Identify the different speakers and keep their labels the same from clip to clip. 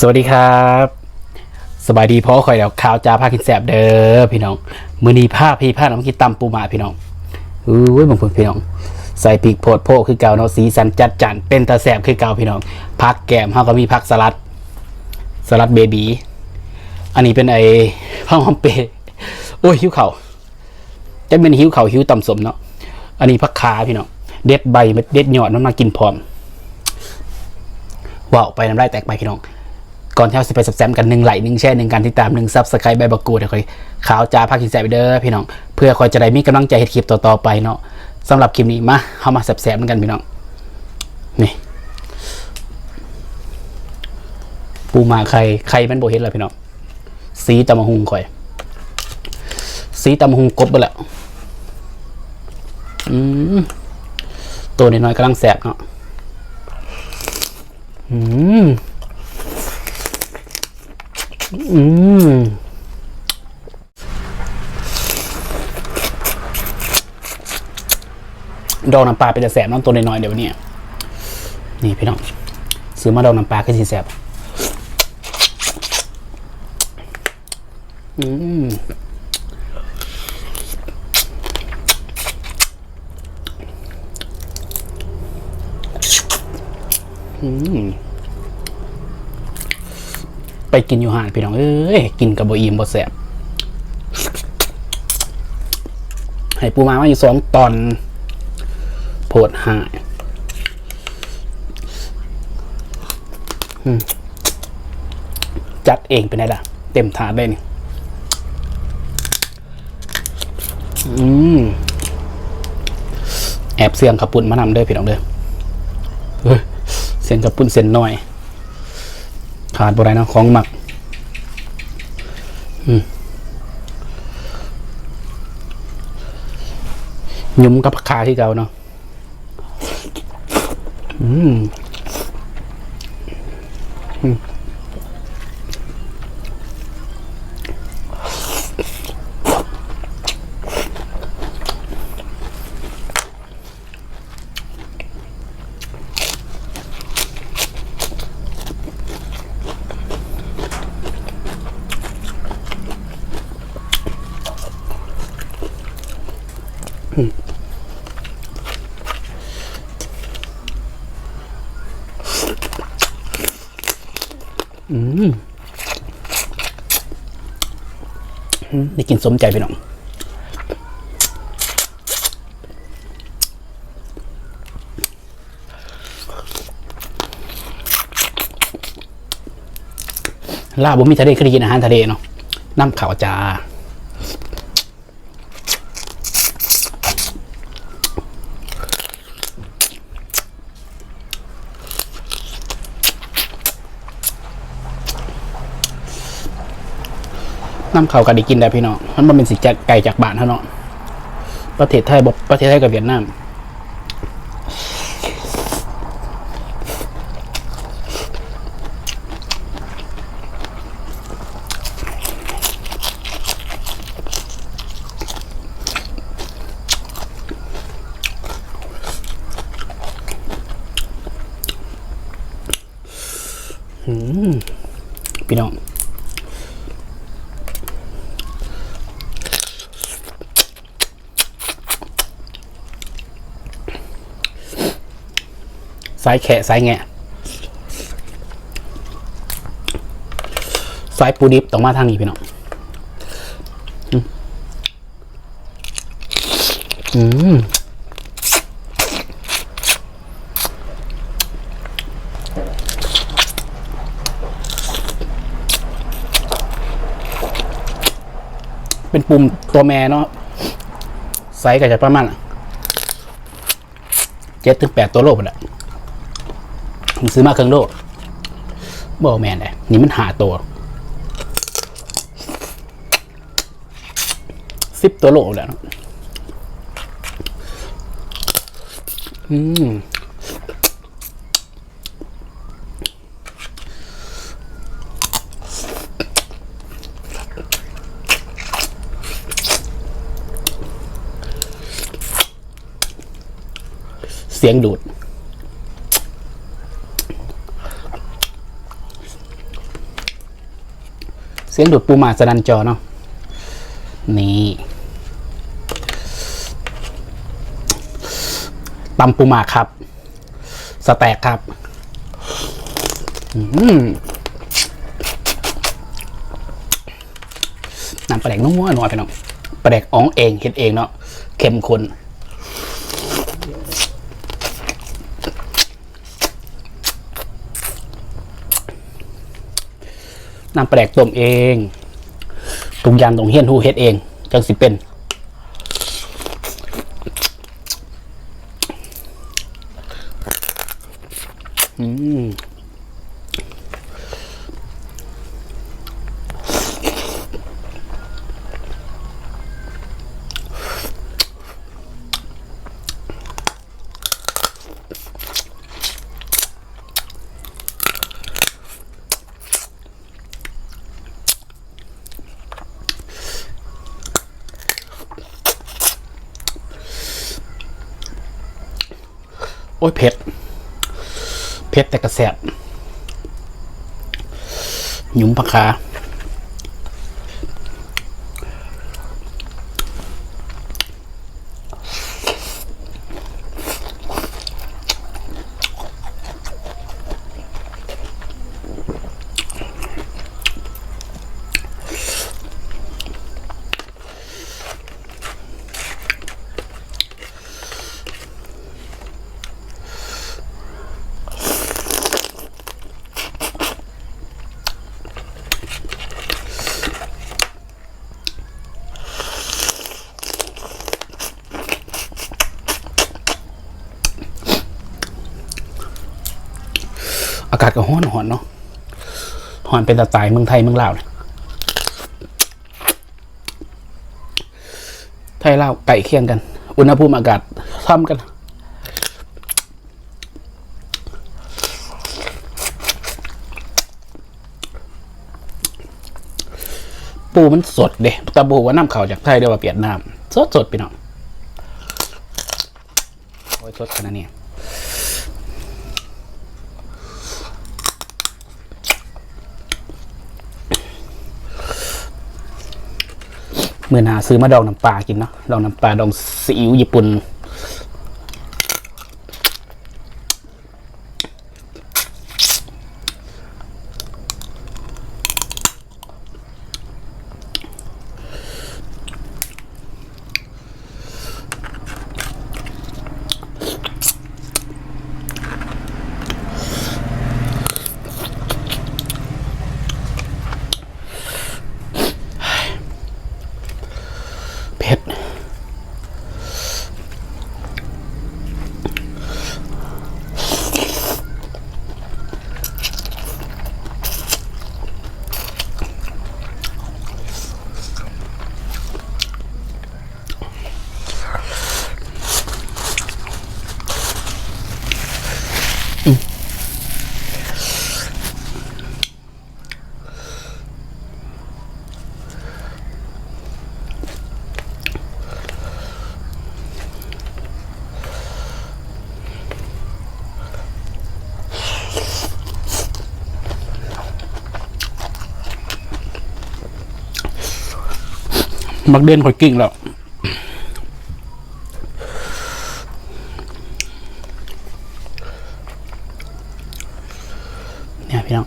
Speaker 1: สวัสดีครับ สบายดีเพราะคอยเดี๋ยวข่าวจ้าพากินแสบเด้อพี่น้องมือนีผ้าพี่ผ้าน้องกินตำปูมาพี่น้องอุ้ยบางคนพี่น้อง ใส่ปีกโพดโพคือเก่าเนาะสีสันจัดจันเป็นตาแสบคือเก่าพี่น้องพักแกมเฮาก็มีพักสลัด สลัดเบบีอันนี้เป็นไอ้ข้าหอมเปรย์โอ้ยหิวเข่าจะเป็นหิวเข่าหิวต่ำสมเนาะอันนี้พักขาพี่น้องเด็ดใบเด็ดยอดมันมากินพร้อมว่าวไปน้ำลายแตกไปพี่น้อง ก่อนที่เราจะไปสับแซมกันหนึ่งไหลหนึ่งแช่หนึ่งการติดตามหนึ่งซับสไครต์ใบบักกูเดี๋ยวคอยข่าวจ้าภาคกินแซบไปเด้อพี่น้อง เพื่อคอยจะได้มีกำลังใจเฮ็ดคลิปต่อๆไปเนาะสำหรับคลิปนี้มาเข้ามาสับแซมกันพี่น้องนี่ปูมาใครใครมันโบเฮ็ดเลยพี่น้องสีตำมะฮุงคอย สีตำมะฮุงกบไปแล้วอืมตัวน้อยๆกำลังแสบเนาะอืม อืมดองน้ำปลาเป็นจะแสบน้ำตัวน้อยๆเดี๋ยวนี้นี่พี่น้องซื้อมาดองน้ำปลาคือสีแสบอืมอืม ไปกินอยู่หานพี่น้องเอ้ยกินกับโบอีมบ่แสบให้ปูมามาอยู่สองตอนโพดหายจัดเองเป็นไงล่ะ เต็มถาดเลยนี่แอบเสียงขับปุ่นมานำเด้อพี่น้องเด้อเฮ้ยเสียงขับปุ่นเส้นน้อย ขาดบ่ได้นะของหมักยุ่มกับขาที่เก่าเนาะอืม อืมอืมได้กินสมใจพี่น้องลาบบ่มีทะเลคือกินอาหารทะเลเนาะน้ำขาวจ้า น้ำเขาก็ได้กินได้พี่น้องมันบ่เป็นสิจากไก่จากบ้านเท่าเนาะประเทศไทยบ่ประเทศไทยกับเวียดนาม อืมพี่น้อง สายแขะสายแงะสายปูดิบต้องมาทางนี้พี่น้องอืมเป็นปุ่มตัวแม่เนาะไซส์ก็จะประมาณเจ็ดถึงแปดตัวโลกและผม ซื้อมาเครื่องโลบอแมนเลยนี่มันหาตัวสิบตัวโลแล้วเนอะอืมเสียงดูด สียงดูดปูหมาสนันจอเนาะนี่ตำปูหมาครับ สแต็กครับอืมน้ำปลาแดกนัวๆหน่อยไปเนาะปลาแดกอ๋องเองเห็ดเองเนาะเข้มข้น น้ำแปลกต้มเองทุกอย่างต้องเฮียนหูเฮ็ดเองจังสิเป็นอืม โอ้ยเผ็ด เผ็ดแต่กระแสบหยุมปากคา อากาศก็ฮ้อนหอนเนาะหอนเป็นตะตายเมืองไทยเมืองลาวเนี่ยไทยลาวไก่เคียงกัน อุณหภูมิอากาศซ้ำกันปูมันสดเด้ตะบูว่าน้ำเขาจากไทยเดียวว่าเปลี่ยนน้ำสดสดไปเนาะโอ้ยสดขนาดนี้ เมื่อหนาซื้อมาดองน้ำปลากินเนาะดองน้ำปลาดองซีอิ๊วญี่ปุ่น มักเด่นข่อยกิ่งแล้วเนี่ยพี่น้อง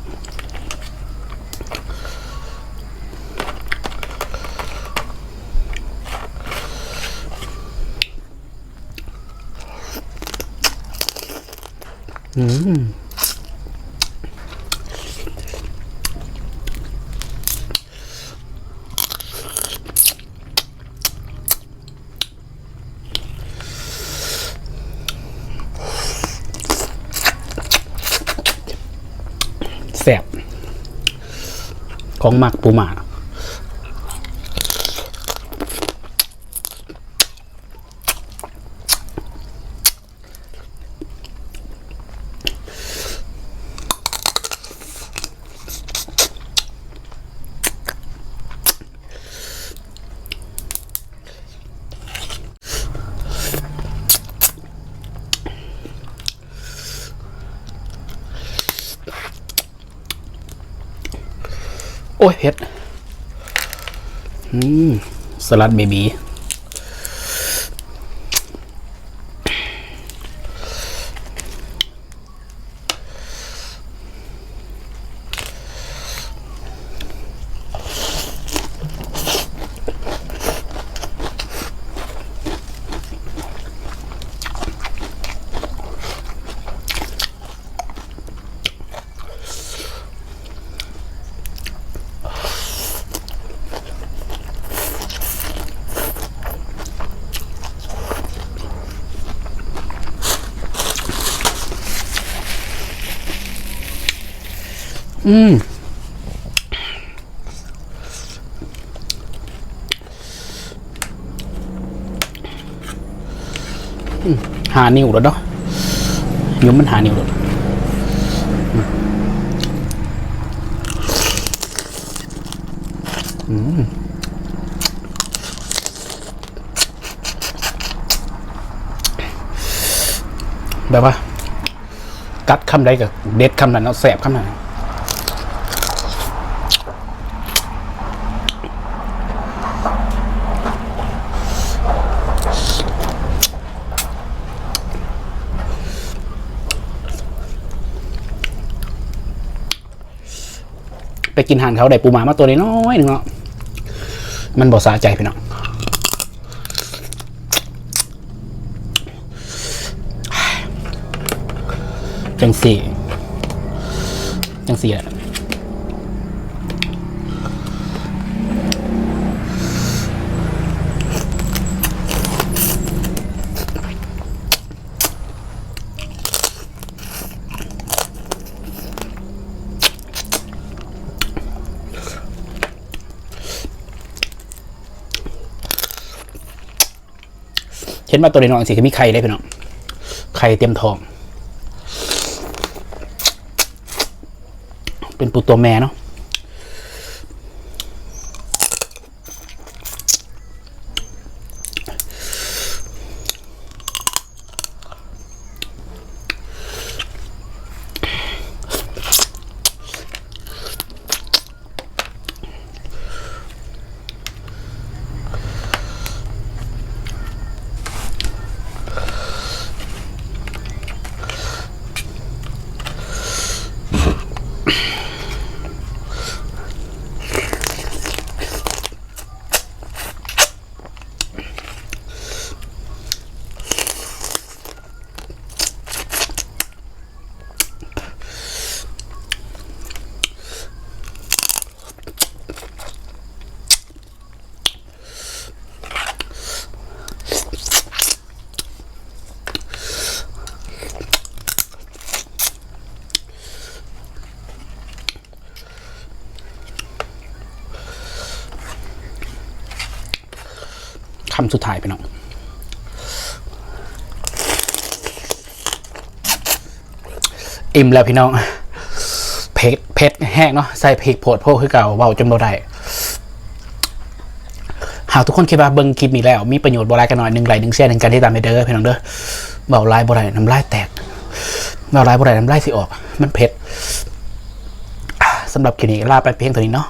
Speaker 1: อืม แสบ ของหมักปูหมา โอ้ยเห็ดสลัดเบบี อืมหานิ้วแล้วเนาะยุ้มมันหานิ้วแล้วอืมแบบว่า กัดคำใดกับเด็ดคำนั้นเอาแสบคำนั้น กินหันเขาได้ปูหมามาตัวน้อยหนึ่งเนาะมันบ่สาใจพี่น้องจังสี่จังสี่แหละ นว่าตัวน้อยสิก็มีไข่ได้พี่น้องไข่เต็มทอง เป็นปูตัวแม่เนาะ คำสุดท้ายพี่น้องอิ่มแล้วพี่น้องเผ็ดเผ็ดแห้งเนาะใส่พริกโพดโพคือเก่าเบาจนบ่ได้หากทุกคนคิดว่าเบิ่งคลิปนี้แล้ว มีประโยชน์บ่ไรกันหน่อยหนึ่งไหลหนึ่งแชร์หนึ่งการที่ตามไปเด้อพี่น้องเด้อเบาลายบ่ได้น้ำลายแตกเบาลายบ่ได้น้ำลายสิออก มันเผ็ดสำหรับคลิปนี้ลาไปเพียงเท่านี้เนาะ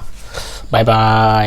Speaker 1: บายบาย